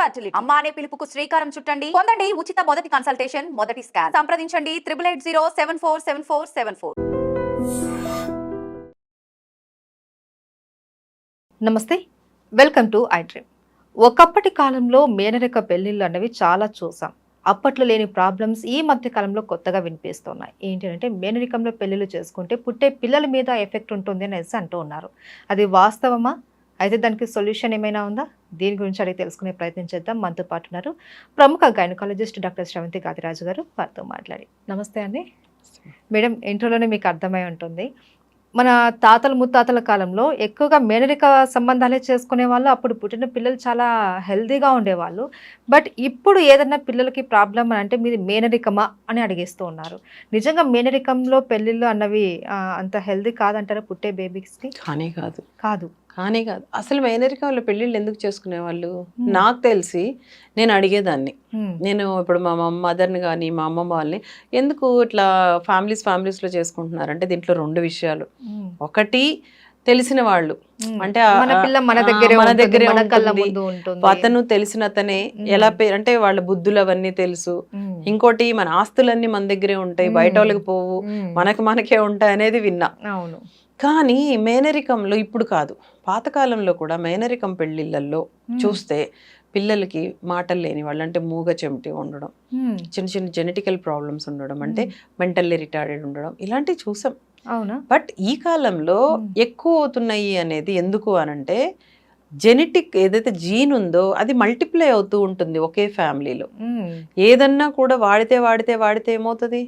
Fertility అమ్మ అనే పిలుపుకు శ్రీకారం చుట్టండి. పొందండి ఉచిత మొదటి కన్సల్టేషన్ మొదటి స్కాన్ సంప్రదించండి triple eight zero seven four seven four seven four నమస్తే. వెల్కమ్ టు ఐ డ్రీమ్ ఒకప్పటి కాలంలో మేనరిక పెళ్ళిళ్ళు అన్నవి చాలా చూసాం. అప్పట్లో లేని ప్రాబ్లమ్స్ ఈ మధ్య కాలంలో కొత్తగా వినిపిస్తున్నాయి. ఏంటి అంటే మేనరికంలో పెళ్ళిళ్ళు చేసుకుంటే పుట్టే పిల్లల మీద ఎఫెక్ట్ ఉంటుంది అనేసి అంటూ ఉన్నారు. అది వాస్తవమా? అయితే దానికి సొల్యూషన్ ఏమైనా ఉందా? దీని గురించి అడిగి తెలుసుకునే ప్రయత్నం చేద్దాం. మనతో పాటు ఉన్నారు ప్రముఖ గైనకాలజిస్ట్ డాక్టర్ శ్రవంతి గాదిరాజు గారు. వారితో మాట్లాడి. నమస్తే అండి. మేడం ఇంట్రోలోనే మీకు అర్థమై ఉంటుంది. మన తాతల ముత్తాతల కాలంలో ఎక్కువగా మేనరిక సంబంధాలే చేసుకునే వాళ్ళు అప్పుడు పుట్టిన పిల్లలు చాలా హెల్తీగా ఉండేవాళ్ళు. బట్ ఇప్పుడు ఏదన్నా పిల్లలకి ప్రాబ్లం అని అంటే మీది మేనరికమా అని అడిగేస్తూ ఉన్నారు. నిజంగా మేనరికంలో పెళ్ళిళ్ళు అన్నవి అంత హెల్దీ కాదంటారా పుట్టే బేబీస్కి? కానీ కాదు. కాదు. కానీ కాదు అసలు మేనరికంలో పెళ్ళిళ్ళు ఎందుకు చేసుకునేవాళ్ళు నాకు తెలిసి నేను అడిగేదాన్ని. నేను ఇప్పుడు మా మదర్ని కానీ మా అమ్మమ్మ వాళ్ళని ఎందుకు ఇట్లా ఫ్యామిలీస్ ఫ్యామిలీస్లో చేసుకుంటున్నారంటే దీంట్లో రెండు విషయాలు. ఒకటి తెలిసిన వాళ్ళు. అంటే మన దగ్గరే మన దగ్గరే అతను తెలిసిన అతనే. ఎలా అంటే వాళ్ళ బుద్ధులు అవన్నీ తెలుసు. ఇంకోటి మన ఆస్తులన్నీ మన దగ్గరే ఉంటాయి బయట. వాళ్ళకి పోవు. మనకి మనకే ఉంటాయి అనేది విన్నా అవును కానీ మేనరికంలో ఇప్పుడు కాదు పాతకాలంలో కూడా మేనరికం పెళ్ళిళ్ళల్లో హ్మ్. చూస్తే పిల్లలకి మాటలు లేని వాళ్ళు అంటే మూగ చెమిటి ఉండడం. చిన్న చిన్న జెనెటికల్ ప్రాబ్లమ్స్ ఉండడం అంటే మెంటల్లీ రిటార్డెడ్ ఉండడం ఇలాంటివి చూసాం అవునా బట్ ఈ కాలంలో. ఎక్కువ అవుతున్నాయి అనేది ఎందుకు అనంటే జెనెటిక్ ఏదైతే జీన్ ఉందో అది మల్టిప్లై అవుతూ ఉంటుంది ఒకే ఫ్యామిలీలో. ఏదన్నా కూడా వాడితే వాడితే వాడితే ఏమవుతుంది.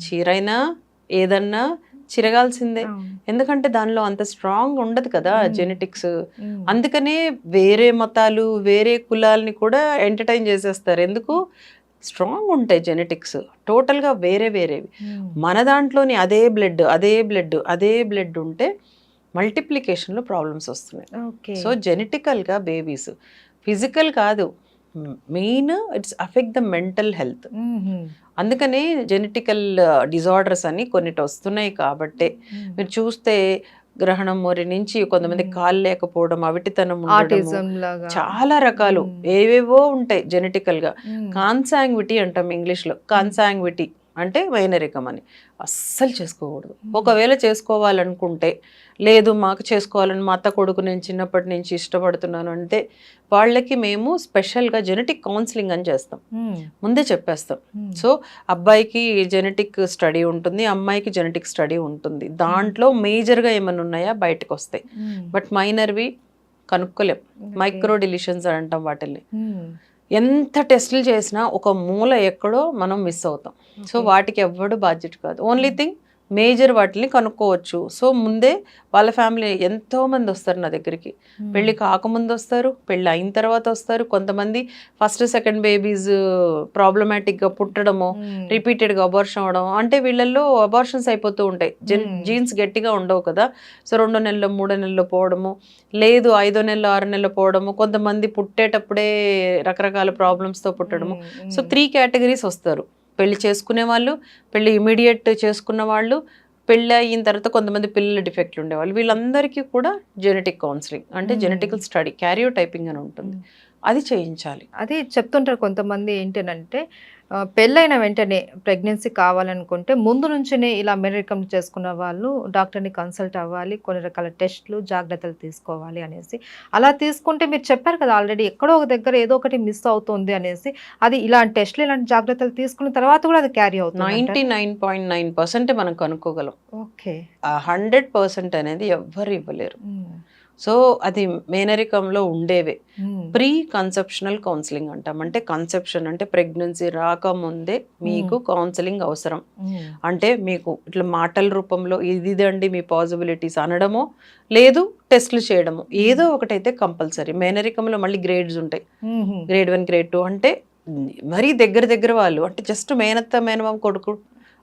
చీరైనా ఏదన్నా చిరగాల్సిందే. ఎందుకంటే దానిలో అంత స్ట్రాంగ్ ఉండదు కదా. జెనెటిక్స్. అందుకనే వేరే మతాలు వేరే కులాలని కూడా ఎంటర్టైన్ చేసేస్తారు. ఎందుకు? స్ట్రాంగ్ ఉంటాయి జెనెటిక్స్ టోటల్గా వేరే వేరేవి. మన దాంట్లోని అదే బ్లడ్ అదే బ్లడ్ అదే బ్లడ్ ఉంటే మల్టిప్లికేషన్లో ప్రాబ్లమ్స్ వస్తున్నాయి. ఓకే. సో జెనెటికల్గా బేబీస్ ఫిజికల్ కాదు. Main it's affect the mental health. అందుకనే జెనెటికల్ డిజార్డర్స్ అని కొన్నిటి వస్తున్నాయి కాబట్టే. మీరు చూస్తే గ్రహణం మొరి నుంచి కొంతమంది. కాళ్ళు లేకపోవడం అవిటితనం చాలా రకాలు. ఏవేవో ఉంటాయి జెనెటికల్గా. కాన్సాంగ్విటీ అంటాం ఇంగ్లీష్లో కాన్సాంగ్విటీ అంటే వైనరికం అని అస్సలు చేసుకోకూడదు. ఒకవేళ చేసుకోవాలనుకుంటే లేదు మాకు చేసుకోవాలని మా అత్త కొడుకు నేను చిన్నప్పటి నుంచి ఇష్టపడుతున్నాను అంటే వాళ్ళకి మేము స్పెషల్గా జెనెటిక్ కౌన్సిలింగ్ అని చేస్తాం. ముందే చెప్పేస్తాం. సో అబ్బాయికి జెనెటిక్ స్టడీ ఉంటుంది అమ్మాయికి జెనెటిక్ స్టడీ ఉంటుంది దాంట్లో మేజర్గా ఏమైనా ఉన్నాయా బయటకు వస్తాయి. బట్ మైనర్వి కనుక్కోలేం. మైక్రో డిలిషన్స్ అని అంటాం వాటిని మ్మ్. ఎంత టెస్టులు చేసినా ఒక మూల ఎక్కడో మనం మిస్ అవుతాం సో. వాటికి ఎవ్వడు బాధ్యత కాదు ఓన్లీ థింగ్ మేజర్ వాటిని కనుక్కోవచ్చు సో ముందే వాళ్ళ ఫ్యామిలీ ఎంతో మంది వస్తారు నా దగ్గరికి. పెళ్ళి కాకముందు వస్తారు పెళ్ళి అయిన తర్వాత వస్తారు కొంతమంది ఫస్ట్ సెకండ్ బేబీస్ ప్రాబ్లమాటిక్గా పుట్టడము. రిపీటెడ్గా అబార్షన్ అవడం అంటే వీళ్ళల్లో అబార్షన్స్ అయిపోతూ ఉంటాయి జెన్. జీన్స్ గట్టిగా ఉండవు కదా సో రెండో నెలలో మూడో నెలలో పోవడము లేదు ఐదో నెలలో ఆరు నెలలో పోవడము కొంతమంది పుట్టేటప్పుడే రకరకాల ప్రాబ్లమ్స్తో పుట్టడము. సో త్రీ కేటగిరీస్ వస్తారు పెళ్ళి చేసుకునే వాళ్ళు పెళ్ళి ఇమీడియట్ చేసుకున్న వాళ్ళు పెళ్ళి అయిన తర్వాత కొంతమంది పిల్లల డిఫెక్ట్లు ఉండేవాళ్ళు వీళ్ళందరికీ కూడా జెనెటిక్ కౌన్సిలింగ్ అంటే. జెనెటికల్ స్టడీ క్యారియో టైపింగ్ అని ఉంటుంది. అది చేయించాలి అది చెప్తుంటారు కొంతమంది ఏంటంటే పెళ్ళైన వెంటనే ప్రెగ్నెన్సీ కావాలనుకుంటే ముందు నుంచినే ఇలా మెరికం చేసుకున్న వాళ్ళు డాక్టర్ని కన్సల్ట్ అవ్వాలి కొన్ని రకాల టెస్ట్లు జాగ్రత్తలు తీసుకోవాలి అనేసి. అలా తీసుకుంటే మీరు చెప్పారు కదా ఆల్రెడీ ఎక్కడో ఒక దగ్గర ఏదో ఒకటి మిస్ అవుతుంది అనేసి. అది ఇలాంటి టెస్ట్లు ఇలాంటి జాగ్రత్తలు తీసుకున్న తర్వాత కూడా అది క్యారీ అవుతుంది ninety nine point nine percent మనం కనుక్కోగలం. ఓకే. హండ్రెడ్ పర్సెంట్ అనేది ఎవ్వరు ఇవ్వలేరు. సో అది మేనరికంలో ఉండేవే. మ్మ్. ప్రీ కన్సెప్షనల్ కౌన్సిలింగ్ అంటాం. అంటే కన్సెప్షన్ అంటే ప్రెగ్నెన్సీ రాకముందే మీకు కౌన్సిలింగ్ అవసరం. మ్మ్. అంటే మీకు ఇట్లా మాటల రూపంలో ఇది ఇదండి మీ పాసిబిలిటీస్ అనడమో లేదు టెస్ట్లు చేయడము ఏదో ఒకటైతే కంపల్సరీ. మేనరికంలో మళ్ళీ గ్రేడ్స్ ఉంటాయి. గ్రేడ్ వన్ గ్రేడ్ టూ అంటే మరీ దగ్గర దగ్గర వాళ్ళు అంటే జస్ట్ మేనత్త మేనమామ కొడుకు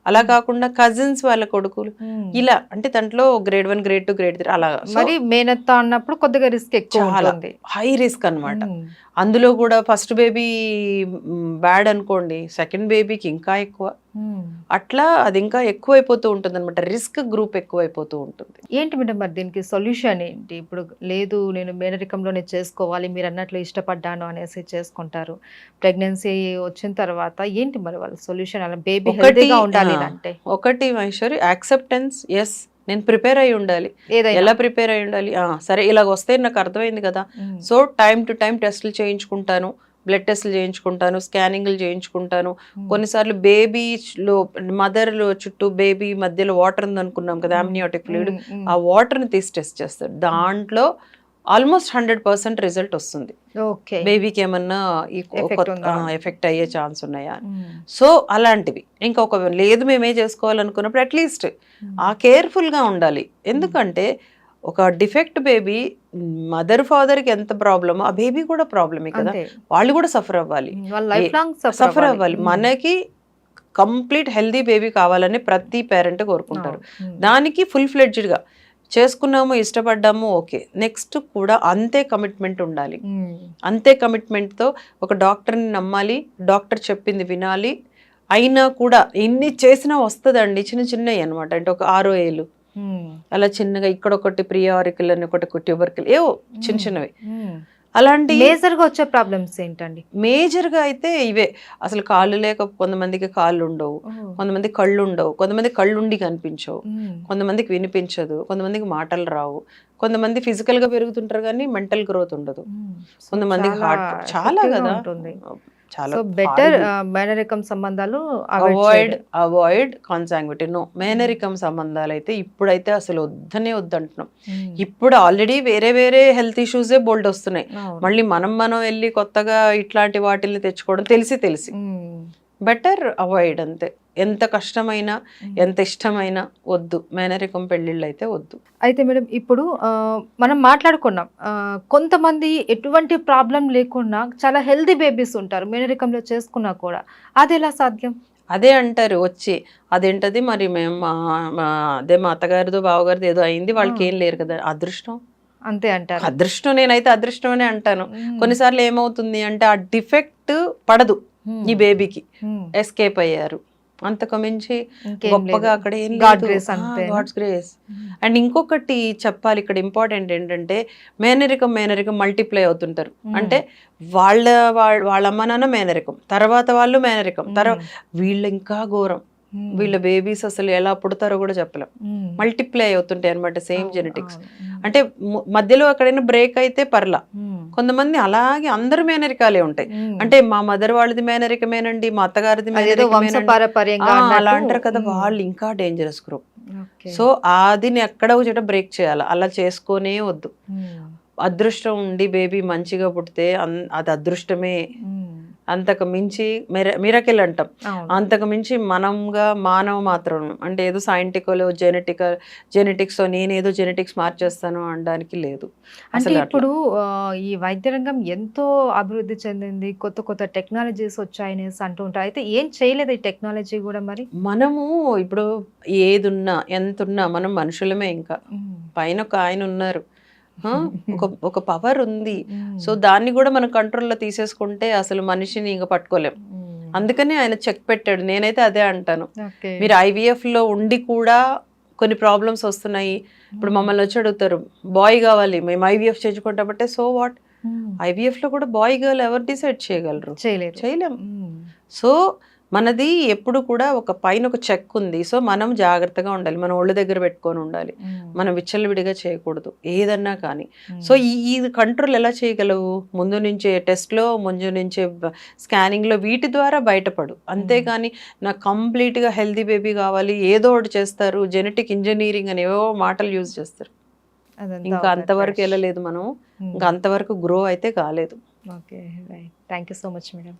అలా కాకుండా కజిన్స్ వాళ్ళ కొడుకులు మ్మ్. ఇలా అంటే దాంట్లో grade one grade two grade three అలా మరి మేనత్త అన్నప్పుడు కొద్దిగా రిస్క్ ఎక్కువ హై రిస్క్ అన్నమాట మ్మ్. అందులో కూడా ఫస్ట్ బేబీ బ్యాడ్ అనుకోండి సెకండ్ బేబీకి ఇంకా ఎక్కువ. అట్లా అది ఇంకా ఎక్కువైపోతూ ఉంటుంది అనమాట రిస్క్ గ్రూప్ ఎక్కువైపోతూ ఉంటుంది. ఏంటి మేడం మరి దీనికి సొల్యూషన్ ఏంటి? ఇప్పుడు లేదు నేను మేనరికంలోనే చేసుకోవాలి మీరు అన్నట్లు ఇష్టపడ్డాను అనేసి చేసుకుంటారు. ప్రెగ్నెన్సీ వచ్చిన తర్వాత ఏంటి మరి వాళ్ళ సొల్యూషన్? అలా బేబీ హెల్తీగా ఉండాలి అంటే? ఒకటి మహేశ్వరి యాక్సెప్టెన్స్ ఎస్ నేను ప్రిపేర్ అయి ఉండాలి. ఎలా ప్రిపేర్ అయి ఉండాలి? సరే ఇలాగ వస్తే నాకు అర్థమైంది కదా. మ్మ్. సో టైం టు టైం టెస్టులు చేయించుకుంటాను. బ్లడ్ టెస్టులు చేయించుకుంటాను స్కానింగ్లు చేయించుకుంటాను మ్మ్. కొన్నిసార్లు బేబీ లో మదర్ చుట్టూ బేబీ మధ్యలో వాటర్ ఉంది అనుకున్నాం కదా మ్మ్. అమ్నియోటిక్ ఫ్లూయిడ్ మ్మ్. ఆ వాటర్ని తీసి టెస్ట్ చేస్తారు దాంట్లో ఆల్మోస్ట్ హండ్రెడ్ పర్సెంట్ రిజల్ట్ వస్తుంది ఓకే బేబీకి ఏమన్నా ఈ? ఎఫెక్ట్ అయ్యే ఛాన్స్ ఉన్నాయా. సో అలాంటివి ఇంకా ఒక లేదు మేమే చేసుకోవాలనుకున్నప్పుడు అట్లీస్ట్. ఆ కేర్ఫుల్గా ఉండాలి ఎందుకంటే ఒక డిఫెక్ట్ బేబీ మదర్ ఫాదర్కి ఎంత ప్రాబ్లమో ఆ బేబీ కూడా ప్రాబ్లమే కదా. వాళ్ళు కూడా సఫర్ అవ్వాలి. సఫర్ అవ్వాలి. మనకి కంప్లీట్ హెల్దీ బేబీ కావాలని ప్రతి పేరెంట్ కోరుకుంటారు. దానికి ఫుల్ ఫ్లెడ్జ్డ్గా చేసుకున్నాము ఇష్టపడ్డాము ఓకే. నెక్స్ట్ కూడా అంతే కమిట్మెంట్ ఉండాలి. అంతే కమిట్మెంట్తో ఒక డాక్టర్ని నమ్మాలి డాక్టర్ చెప్పింది వినాలి. అయినా కూడా ఎన్ని చేసినా వస్తుందండి చిన్న చిన్నవి అనమాట అంటే ఒక ఆరో ఏళ్ళు. అలా చిన్నగా ఇక్కడ ఒకటి ప్రియారికల్ అని ఒకటి ట్యూబర్కల్ ఏవో చిన్న చిన్నవి. అలాంటి మేజర్గా వచ్చే ప్రాబ్లమ్స్ ఏంటండి? మేజర్గా అయితే ఇవే. అసలు కాళ్ళు లేక కొంతమందికి కాళ్ళు ఉండవు. కొంతమంది కళ్ళు ఉండవు. కొంతమంది కళ్ళు ఉండి కనిపించవు. కొంతమందికి వినిపించదు. కొంతమందికి మాటలు రావు. కొంతమంది physical గా పెరుగుతుంటారు కానీ మెంటల్ గ్రోత్ ఉండదు. కొంతమందికి హార్ట్ చాలా కదా. ఉంటుంది. చాలా బెటర్ మేనరికం సంబంధాలు avoid avoid. Avoid consanguinity no మేనరికం సంబంధాలు అయితే ఇప్పుడైతే అసలు వద్దనే వద్దంటున్నాం మ్మ్. ఇప్పుడు ఆల్రెడీ వేరే వేరే హెల్త్ ఇష్యూసే బోల్డ్ వస్తున్నాయి. మళ్ళీ మనం మనం వెళ్ళి కొత్తగా ఇట్లాంటి వాటిల్ని తెచ్చుకోవడం తెలిసి తెలిసి. బెటర్ అవాయిడ్ అంతే ఎంత కష్టమైనా. ఎంత ఇష్టమైనా వద్దు మేనరికం పెళ్ళిళ్ళు అయితే వద్దు అయితే మేడం ఇప్పుడు మనం మాట్లాడుకున్నాం కొంతమంది ఎటువంటి ప్రాబ్లం లేకుండా చాలా హెల్దీ బేబీస్ ఉంటారు మేనరికంలో చేసుకున్నా కూడా అది ఎలా సాధ్యం అదే అంటారు వచ్చి అదేంటది మరి మేము అదే మా అత్తగారిదో బావగారిదో ఏదో అయింది వాళ్ళకి. ఏం లేరు కదా అదృష్టం అంతే అంటారు అదృష్టం నేనైతే అదృష్టం అనే అంటాను. కొన్నిసార్లు ఏమవుతుంది అంటే ఆ డిఫెక్ట్ పడదు. ఈ బేబీకి. ఎస్కేప్ అయ్యారు అంతకు మించి గొప్పగా. అక్కడ ఏం? God's grace. అండ్ ఇంకొకటి చెప్పాలి ఇక్కడ ఇంపార్టెంట్ ఏంటంటే మేనరికం మేనరికం మల్టిప్లై అవుతుంటారు. అంటే వాళ్ళ వాళ్ళ వాళ్ళ అమ్మ నాన్న మేనరికం తర్వాత వాళ్ళు మేనరికం తర్వాత వీళ్ళు ఇంకా ఘోరం. వీళ్ళ బేబీస్ అసలు ఎలా పుడతారో కూడా చెప్పలేం. మల్టిప్లై అవుతుంటాయి అనమాట సేమ్ జెనెటిక్స్. అంటే మధ్యలో ఎక్కడైనా బ్రేక్ అయితే పర్లా మ్మ్. కొంతమంది అలాగే అందరు మేనరికాలే ఉంటాయి. అంటే మా మదర్ వాళ్ళది మేనరికమేనండి మా అత్తగారిది. అలా అంటారు కదా. వాళ్ళు ఇంకా డేంజరస్ గ్రూప్. సో అదిని ఎక్కడ ఒక చోట బ్రేక్ చేయాలి అలా చేసుకోనే వద్దు. అదృష్టం ఉండి బేబీ మంచిగా పుడితే అది అదృష్టమే. అంతకు మించి మిర మిరకిల్ అంటాం. అంతకు మించి మనంగా మానవ మాత్రం అంటే ఏదో సైంటికల్ జెనెటిక్ జెనెటిక్స్ నేనేదో జెనెటిక్స్ మార్చేస్తాను అనడానికి లేదు. అంటే. ఇప్పుడు ఈ వైద్య రంగం ఎంతో అభివృద్ధి చెందింది. కొత్త కొత్త టెక్నాలజీస్ వచ్చాయనేసి అంటూ ఉంటారు. అయితే ఏం చేయలేదు ఈ టెక్నాలజీ కూడా మరి? మనము ఇప్పుడు ఏదున్నా ఎంతున్నా మనం మనుషులమే ఇంకా. పైన ఒక ఆయన ఉన్నారు. ఒక ఒక పవర్ ఉంది. సో దాన్ని కూడా మనం కంట్రోల్లో తీసేసుకుంటే అసలు మనిషిని ఇంకా పట్టుకోలేం. అందుకనే ఆయన చెక్ పెట్టాడు. నేనైతే అదే అంటాను. మీరు IVF లో ఉండి కూడా కొన్ని ప్రాబ్లమ్స్ వస్తున్నాయి. ఇప్పుడు మమ్మల్ని వచ్చి అడుగుతారు బాయ్ కావాలి మేము ఐవీఎఫ్ చేయించుకుంటామంటే సో వాట్ ఐవీఎఫ్లో కూడా బాయ్ గర్ల్ ఎవరు డిసైడ్ చేయగలరు? చేయలేదు. చేయలేం. మ్మ్. సో మనది ఎప్పుడు కూడా ఒక పైన ఒక చెక్ ఉంది. సో మనం జాగ్రత్తగా ఉండాలి. మన ఒళ్ళు దగ్గర పెట్టుకొని ఉండాలి. మనం విచ్చలవిడిగా చేయకూడదు. ఏదన్నా కానీ. సో ఈ ఈ కంట్రోల్ ఎలా చేయగలవు? ముందు నుంచే టెస్ట్లో ముందు నుంచే స్కానింగ్లో వీటి ద్వారా బయటపడు. అంతేగాని నాకు కంప్లీట్గా హెల్దీ బేబీ కావాలి. ఏదో ఒకటి చేస్తారు. జెనెటిక్ ఇంజనీరింగ్ అని ఏవో మాటలు యూజ్ చేస్తారు. ఇంకా అంతవరకు. వెళ్ళలేదు మనం. ఇంకా అంతవరకు గ్రో అయితే కాలేదు. Okay. Right. Thank you so much madam.